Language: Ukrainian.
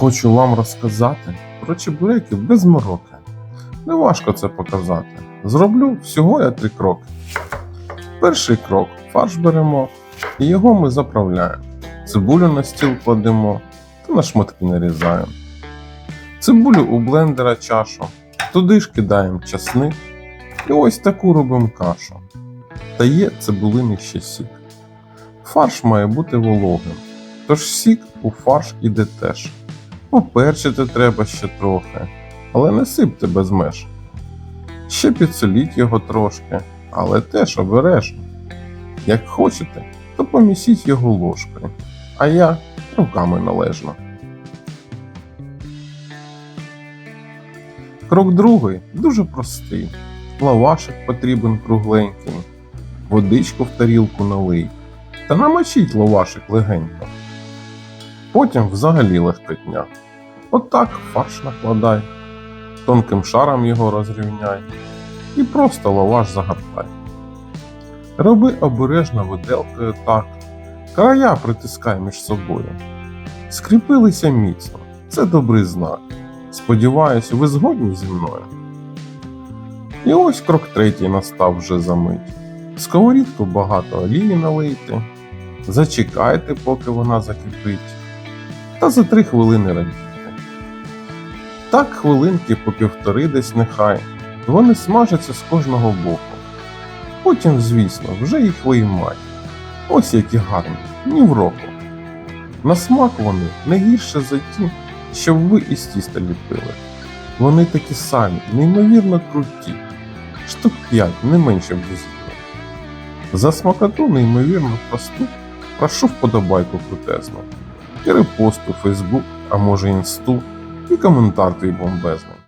Хочу вам розказати про чебуреки без мороки. Неважко це показати. Зроблю всього я три кроки. Перший крок фарш беремо і його ми заправляємо. Цибулю на стіл кладемо та на шматки нарізаємо. Цибулю у блендера чашу, туди ж кидаємо часник і ось таку робимо кашу. Та є цибулиний ще сік. Фарш має бути вологим, тож сік у фарш іде теж. Поперчити треба ще трохи, але не сипте без меж. Ще підсоліть його трошки, але теж обережно. Як хочете, то помісіть його ложкою, а я руками належно. Крок другий дуже простий. Лавашик потрібен кругленький, водичку в тарілку налий та намочіть лавашик легенько. Потім взагалі легкотня. Отак фарш накладай, тонким шаром його розрівняй і просто лаваш загортай. Роби обережно виделкою так, края притискай між собою. Скріпилися міцно, це добрий знак. Сподіваюсь, ви згодні зі мною. І ось крок третій настав вже за мить. В сковорідку багато олії налийте, зачекайте, поки вона закипить, та за три хвилини радійте. Так хвилинки по півтори десь нехай, вони смажаться з кожного боку. Потім, звісно, вже їх виймай. Ось які гарні, ні в року. На смак вони не гірше за ті, що ви із тіста ліпили. Вони такі самі, неймовірно круті, штук п'ять, не менше дозі. За смакоту неймовірно просту, прошу вподобайку крутезну. І у Фейсбук, а може інсту, і коментар твій бомбезний.